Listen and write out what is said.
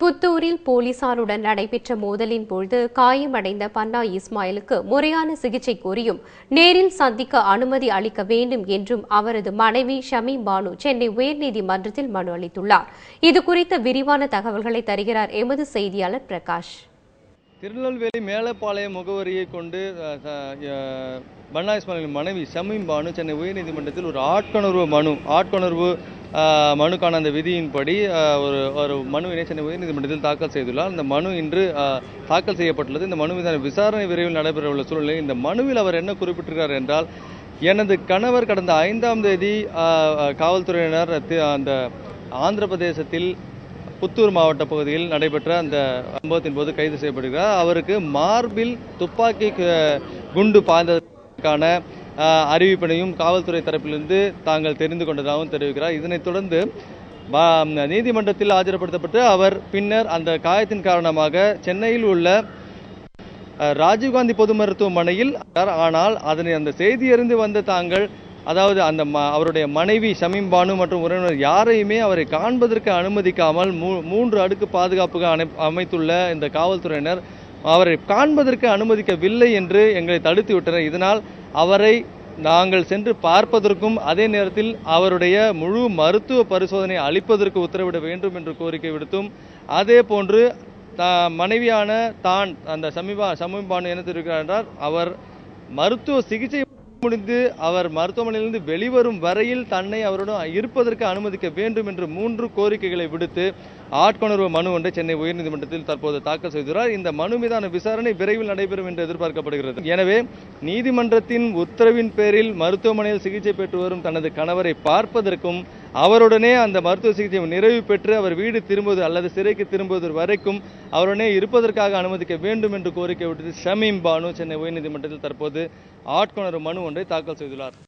புத்தூரில் போலீசாருடன் நடைபெற்ற மோதலின் பொழுது காயமடைந்த பன்னா இஸ்மாயிலுக்கு முறையான சிகிச்சை கோரியும் நேரில் சந்திக்க அனுமதி அளிக்க வேண்டும் என்றும் அவரது மனைவி ஷமி பானு சென்னை உயர்நீதிமன்றத்தில் மனு அளித்துள்ளார். இதுகுறித்த விரிவான தகவல்களை தருகிறார் எமது செய்தியாளர் பிரகாஷ். திருநெல்வேலி மேலப்பாளையம் முகவரியை கொண்டு பன்னா இஸ்மாயிலின் மனைவி ஷமீம் பானு சென்னை உயர்நீதிமன்றத்தில் ஒரு ஆட்கொணர்வு மனு ஆட்கொணர்வு மனுக்கான அந்த விதியின்படி ஒரு ஒரு மனுவினை சென்னை உயர்நீதிமன்றத்தில் தாக்கல் செய்துள்ளார். இந்த மனு இன்று தாக்கல் செய்யப்பட்டுள்ளது. இந்த மனு மீதான விசாரணை விரைவில் நடைபெற உள்ள சூழ்நிலையில் இந்த மனுவில் அவர் என்ன குறிப்பிட்டிருக்கிறார் என்றால் எனது கணவர் கடந்த ஐந்தாம் தேதி காவல்துறையினர் அந்த ஆந்திர பிரதேசத்தில் புத்தூர் மாவட்ட பகுதியில் நடைபெற்ற அந்த சம்பவத்தின் போது கைது செய்யப்படுகிறார். அவருக்கு மார்பில் துப்பாக்கி குண்டு பாய்ந்ததற்கான அறிவிப்பினையும் காவல்துறை தரப்பிலிருந்து தாங்கள் தெரிந்து கொண்டதாகவும் தெரிவிக்கிறார். இதனைத் தொடர்ந்து நீதிமன்றத்தில் ஆஜர்படுத்தப்பட்டு அவர் பின்னர் அந்த காயத்தின் காரணமாக சென்னையில் உள்ள அஹ், ராஜீவ்காந்தி பொது மருத்துவமனையில் ஆனால் அதனை அந்த செய்தி அறிந்து வந்த தாங்கள் அதாவது அந்த ம- அவருடைய மனைவி ஷமீம் பானு மற்றும் உறவினர் யாரையுமே அவரை காண்பதற்கு அனுமதிக்காமல் மூ- மூன்று அடுக்கு பாதுகாப்புக்கு அமைத்துள்ள இந்த காவல்துறையினர் அவரை காண்பதற்கு அனுமதிக்கவில்லை என்று எங்களை தடுத்து விட்டனர். இதனால் அவரை நாங்கள் சென்று பார்ப்பதற்கும் அதே நேரத்தில் அவருடைய முழு மருத்துவ பரிசோதனை அளிப்பதற்கு உத்தரவிட வேண்டும் என்று கோரிக்கை விடுத்தும் அதே போன்று த மனைவியான தான் அந்த சமீபா சமீபானு என்ன தெரிவிக்கிறார் என்றால் அவர் மருத்துவ சிகிச்சை முடிந்து அவர் மருத்துவமனையிலிருந்து வெளிவரும் வரையில் தன்னை அவருடன் இருப்பதற்கு அனுமதிக்க வேண்டும் என்று மூன்று கோரிக்கைகளை விடுத்து ஆட்கொணர்வு மனு ஒன்றை சென்னை உயர்நீதிமன்றத்தில் தற்போது தாக்கல் செய்துள்ளார். இந்த மனு மீதான விசாரணை விரைவில் நடைபெறும் என்று எதிர்பார்க்கப்படுகிறது. எனவே நீதிமன்றத்தின் உத்தரவின் பேரில் மருத்துவமனையில் சிகிச்சை பெற்று வரும் தனது கணவரை பார்ப்பதற்கும் அவருடனே அந்த மருத்துவ சிகிச்சை நிறைவு பெற்று அவர் வீடு திரும்புவது அல்லது சிறைக்கு திரும்புவது வரைக்கும் அவருடனே இருப்பதற்காக அனுமதிக்க வேண்டும் என்று கோரிக்கை விட்டது ஷமீம் பானு சென்னை உயர்நீதிமன்றத்தில் தற்போது ஆட்கொணர் மனு ஒன்றை தாக்கல் செய்துள்ளார்.